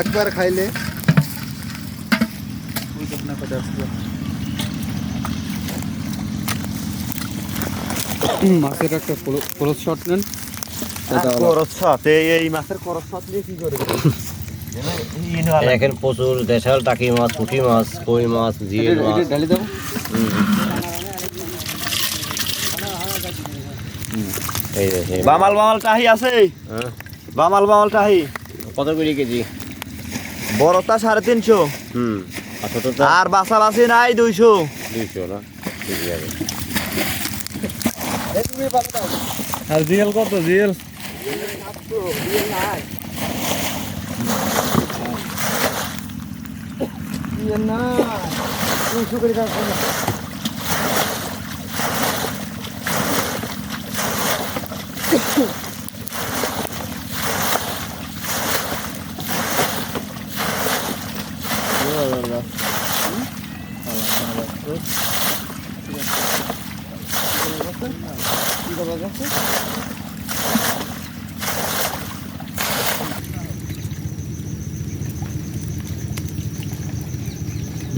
একবার খাইলে। মাছের একটা ক্লোজ শট নেন। করস এই এই মাছের করস নিয়ে কি করবে? প্রচুর দেশাল টাকি মাছ পুঁটি মাছ কই মাছ জিল মাছ। ডালি দেবো হুম। এই দেখে বামাল বামাল টাহি আছে। হ্যাঁ। বামাল বামাল টাহি। কত করে কেজি? বড়টা সাড়ে তিনশো। হুম আর বাসা বাসি নাই দুইশো। দুইশো না? আর জিএল কত? জিএল?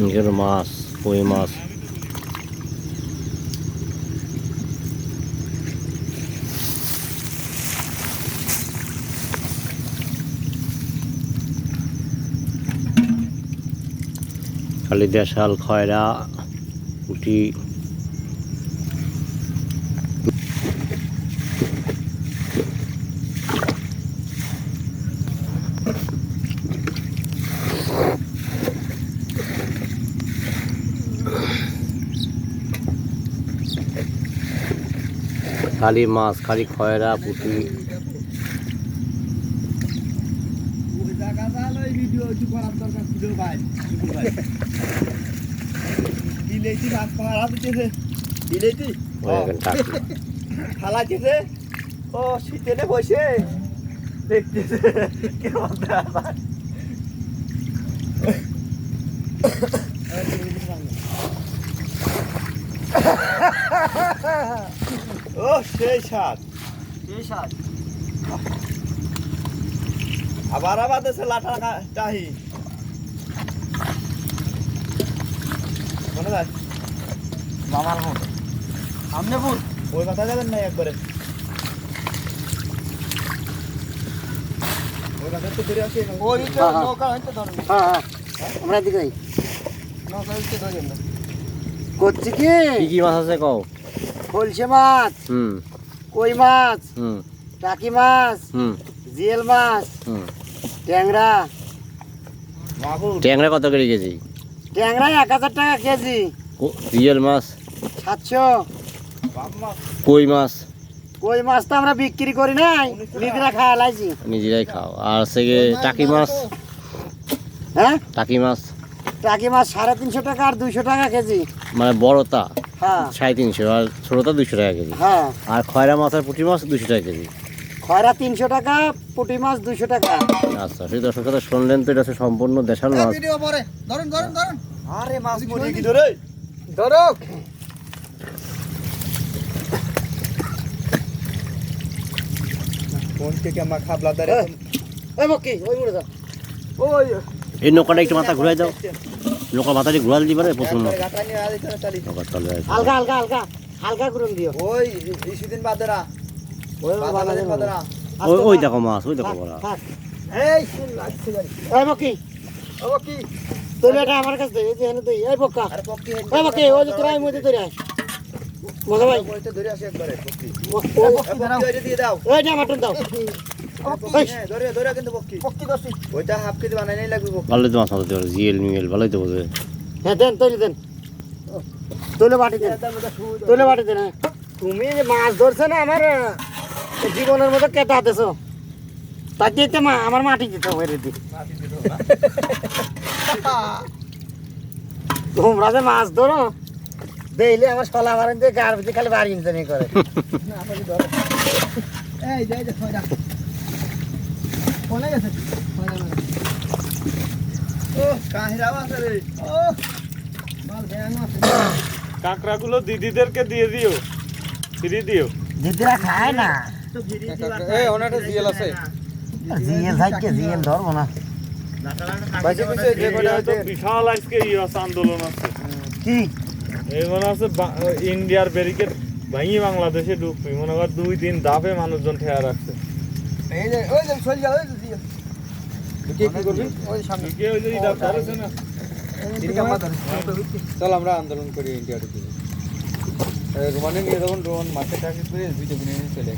এখানে মাছ কই মাছ খালি দেশাল খয়রা পুঁটি। খালি মাছ খালি খয়রা পুঁটি। বিলেতি মাছ পাহারা দিতেছে। বিলেতি টাকি। ফালাইতেছে ও শীতেলে বসে। দেখতেছে। কেমন ব্যাপার ও সেই স্বাদ। সেই স্বাদ। আবার আবার দেশে লাঠা কা- টাহি মনে যায় মামার মন সামনে বুঝ ওই কথা যাবেন না একবারে। হ্যাঁ, হ্যাঁ। নৌকা হইতে ধরুন হ্যাঁ হ্যাঁ আমরা দিকে যাই। করছি কি? কি কি মাছ আছে কও? মাছ হুম। কই মাছ হুম। টাকি মাছ হুম। জিএল মাছ ট্যাংরা। ট্যাংরা কত করে কেজি? ট্যাংরা এক হাজার টাকা কেজি। রিয়েল মাছ। সাতশো। কই মাছ? কই মাছ তো আমরা বিক্রি করি নাই নিজেরা খাওয়া লাইছি। নিজেরাই খাও। আর গিয়ে টাকি মাছ? হ্যাঁ? টাকি মাছ? টাকি মাছ সাড়ে তিনশো টাকা আর দুইশো টাকা কেজি। মানে বড়টা হ্যাঁ। সাড়ে তিনশো আর ছোটটা দুশো টাকা কেজি। হ্যাঁ। আর খয়রা মাছ আর পুঁটি মাছ দুশো টাকা কেজি। খয়রা তিনশো টাকা পুঁটি মাছ দুইশো টাকা। আচ্ছা সেই দর্শক কথা শুনলেন তো এটা হচ্ছে সম্পূর্ণ দেশাল মাছ। আরে মাছ মরিয়ে কি ধরে? ধরো কোন থেকে আমার খাবলা দাঁড়ে ওই বকি ওই মুড়ে যাও ওই এই নৌকাটা একটু মাথা ঘুরাই দাও। নৌকা মাথাটি ঘুরাল দিবে না প্রচুর নৌকা। চলে। হালকা হালকা হালকা। হালকা করুন দিও। ওই কিছুদিন বাদেরা। ওই ওই ওই দেখো মাছ ওই দেখো বড়া। এই ওই বকি। ও কি তোর এটা আমার কাছে দে এই যে এই আরে ওই বকি ওই যে এই মধ্যে তোরা মজা ভাই ওইটা ধরে আসে একবারে পক্ষি ও- এ, ও- পক্ষি দিয়ে দাও। ওইটা মাটন দাও। পক্ষি, হ্যাঁ, ধরে ধরে কিন্তু পক্ষি পক্ষি ওইটা হাফ কেজি বানাই নাই লাগবে পক্ষি ভালোই তো মাছ মারতে পারে জিএল মিএল ভালোই তো বোঝে। হ্যাঁ দেন তৈরি দেন। তোলে বাটি দেন। তোলে বাটি দেন হ্যাঁ। তুমি যে মাছ ধরছো না আমার জীবনের মতো কেটে হাতেছো তার দিতে মা আমার মাটি দিতে হবে রেডি তোমরা যে মাছ ধরো দেখলে আমার সলা আমার গার ভিতরে খালি বাড়ি ইনজানি করে। এই যাই যা কোনে গেছে। ও কাহিরাও আছে রে। ও মাল ভ্যান আছে। কাঁকড়াগুলো দিদিদেরকে দিয়ে দিও। ফ্রি দিও। দিদিরা খায় না। জিএল আছে। জিএল থাকছে জিএল ধরবো না। বাইসে কইছে যে কটা ইন্ডিয়ায় তো হইতে বিশাল আজকে ইয়ে আন্দোলন আছে। কি? মনে আছে ইন্ডিয়ার ব্যারিকেড ভাঙি বাংলাদেশে ঢুকবি। মনে কর দুই ধাপে মানুষজন ঠেয়া রাখছে। এই যে ওই যে চল যা ওই যে জিএল। কে কি করবি? ওই সামনে। কে ওই যে ইটা ধরেছে না? চল আমরা আন্দোলন করি ইন্ডিয়ার রোমানে নিয়ে যখন রোমান মাঠে টাকি করে ভিডিও নিয়ে চলে